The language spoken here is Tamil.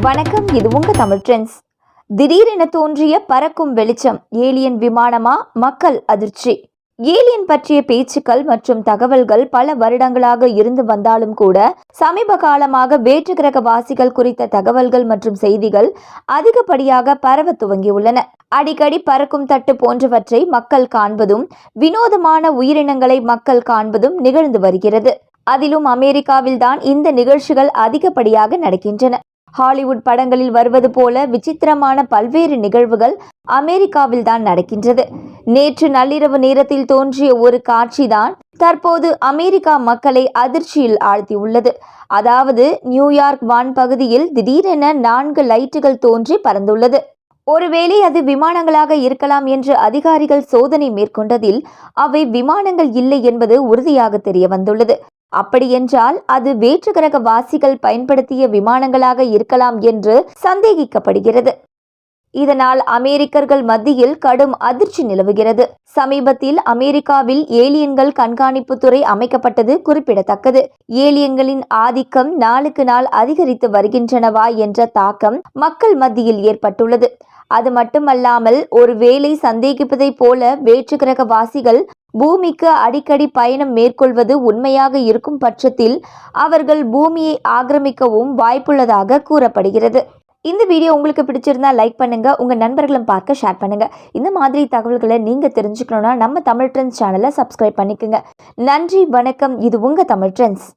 வணக்கம் இது உங்க தமிழ் ட்ரெண்ட்ஸ். திடீரென தோன்றிய பறக்கும் வெளிச்சம் ஏலியன் விமானமா மக்கள் அதிர்ச்சி. ஏலியன் பற்றிய பேச்சுக்கள் மற்றும் தகவல்கள் பல வருடங்களாக இருந்து வந்தாலும் கூட சமீப காலமாக வேற்று கிரகவாசிகள் குறித்த தகவல்கள் மற்றும் செய்திகள் அதிகப்படியாக பரவ துவங்கியுள்ளன. அடிக்கடி பறக்கும் தட்டு போன்றவற்றை மக்கள் காண்பதும் வினோதமான உயிரினங்களை மக்கள் காண்பதும் நிகழ்ந்து வருகிறது. அதிலும் அமெரிக்காவில்தான் இந்த நிகழ்ச்சிகள் அதிகப்படியாக நடக்கின்றன. ஹாலிவுட் படங்களில் வருவது போல விசித்திரமான பல்வேறு நிகழ்வுகள் அமெரிக்காவில் தான் நடக்கின்றது. நேற்று நள்ளிரவு நேரத்தில் தோன்றிய ஒரு காட்சிதான் தற்போது அமெரிக்கா மக்களை அதிர்ச்சியில் ஆழ்த்தியுள்ளது. அதாவது நியூயார்க் வான் பகுதியில் திடீரென நான்கு லைட்டுகள் தோன்றி பறந்துள்ளது. ஒருவேளை அது விமானங்களாக இருக்கலாம் என்று அதிகாரிகள் சோதனை மேற்கொண்டதில் அவை விமானங்கள் இல்லை என்பது உறுதியாக தெரிய வந்துள்ளது அப்படியென்றால் அது வேற்று கிரக வாசிகள் பயன்படுத்திய விமானங்களாக இருக்கலாம் என்று சந்தேகிக்கப்படுகிறது. இதனால் அமெரிக்கர்கள் மத்தியில் கடும் அதிர்ச்சி நிலவுகிறது. சமீபத்தில் அமெரிக்காவில் ஏலியன்கள் கண்காணிப்பு துறை அமைக்கப்பட்டது குறிப்பிடத்தக்கது. ஏலியன்களின் ஆதிக்கம் நாளுக்கு நாள் அதிகரித்து வருகின்றனவா என்ற தாக்கம் மக்கள் மத்தியில் ஏற்பட்டுள்ளது. அது மட்டுமல்லாமல் ஒருவேளை சந்தேகிப்பதைப் போல வேற்று கிரகவாசிகள் பூமிக்கு அடிக்கடி பயணம் மேற்கொள்வது உண்மையாக இருக்கும் பட்சத்தில் அவர்கள் பூமியை ஆக்கிரமிக்கவும் வாய்ப்புள்ளதாக கூறப்படுகிறது. இந்த வீடியோ உங்களுக்கு பிடிச்சிருந்தா லைக் பண்ணுங்க உங்க நண்பர்களும் பார்க்க ஷேர் பண்ணுங்க. இந்த மாதிரி தகவல்களை நீங்க தெரிஞ்சுக்கணும்னா நம்ம தமிழ் ட்ரெண்ட்ஸ் சேனலை சப்ஸ்கிரைப் பண்ணிக்கோங்க. நன்றி வணக்கம். இது உங்க தமிழ் ட்ரெண்ட்ஸ்